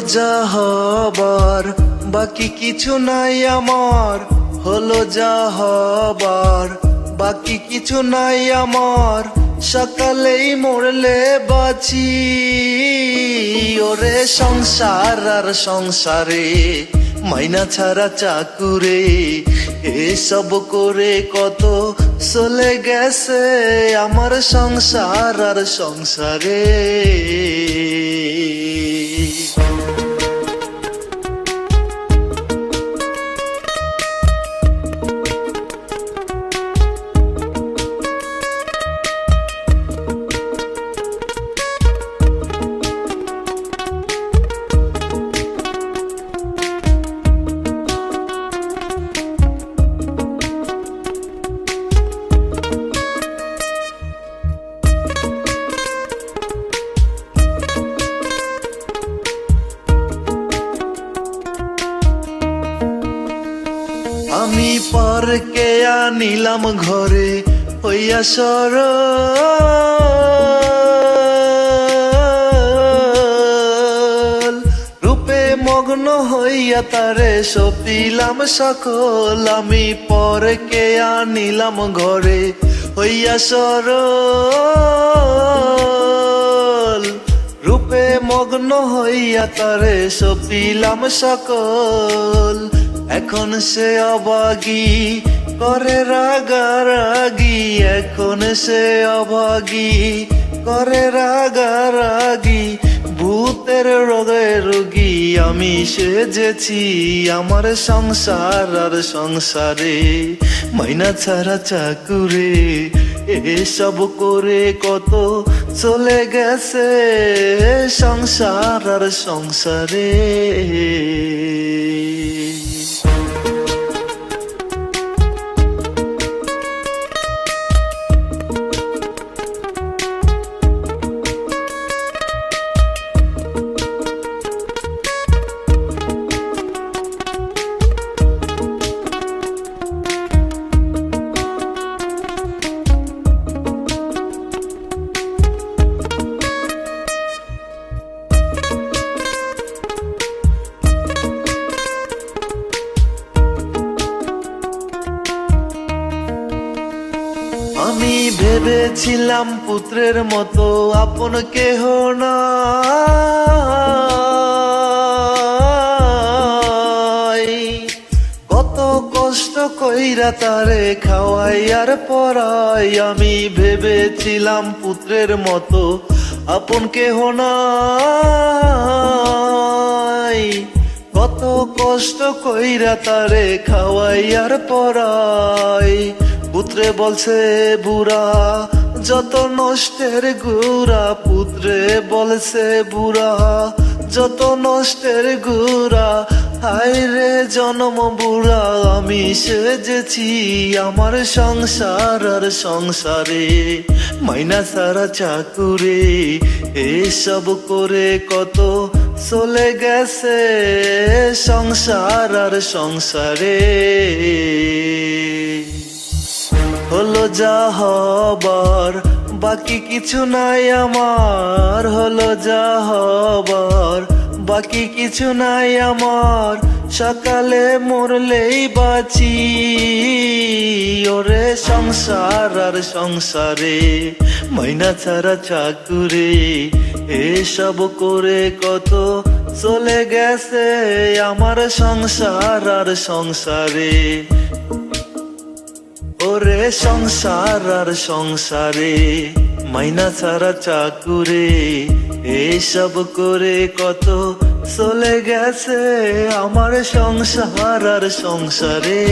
যা হবার, বাকি কিছু নাই আমার। হলো যা হবার, বাকি কিছু নাই আমার। সকালেই মরলে বাঁচি। ওরে সংসার আর সংসারে, মাইনা ছাড়া চাকুরে, এসব করে কত চলে গেছে আমার সংসার আর সংসারে। পরকে আনিলাম ঘরে, হইয়া সর রূপে মগ্ন হইয়া তারে সপিলাম সকল, আমি পরকে আনিলাম ঘরে, হইয়া সর রূপে মগ্ন হইয়া তারে সপিলাম সকল এখন সে অবাগি, করে রাগা রাগারাগি। এখন সে অবাগি, করে রাগা রাগারাগি। ভূতের রোগে রোগী, আমি সেজেছি আমার সংসার আর সংসারে। মাইনা ছাড়া চাকুরে, এসব করে কত চলে গেছে সংসার আর সংসারে। আমি ভেবেছিলাম পুত্রের মতো আপন কেহ না কত কষ্ট কইরা তারে খাওয়াই আর পড়াই। আমি ভেবেছিলাম পুত্রের মতো আপন কেহ না কত কষ্ট কইরা তারে খাওয়াই আর পড়াই। পুত্রে বলছে বুড়া, যত নষ্টের গুড়া, পুত্রে বলছে বুড়া, যত নষ্টের গুড়া, হায় রে জন্ম বুড়া, আমি সেজেছি আমার সংসার আর সংসারে, মাইনা সারা চাকুরে, এসব করে কত চলে গেছে সংসার আর সংসারে। হলো যা হবার, বাকি কিছু নাই আমার। হলো যা হবার, বাকি কিছু নাই আমার। সকালে মরলেই বাঁচি। ওরে সংসার আর সংসারে, মাইনা ছাড়া চাকুরে, এসব করে কত চলে গেছে আমার সংসার আর সংসারে। ওরে সংসার আর সংসারে, মাইনা ছাড়া চাকুরে, এসব করে কত চলে গেছে আমার সংসার আর সংসারে।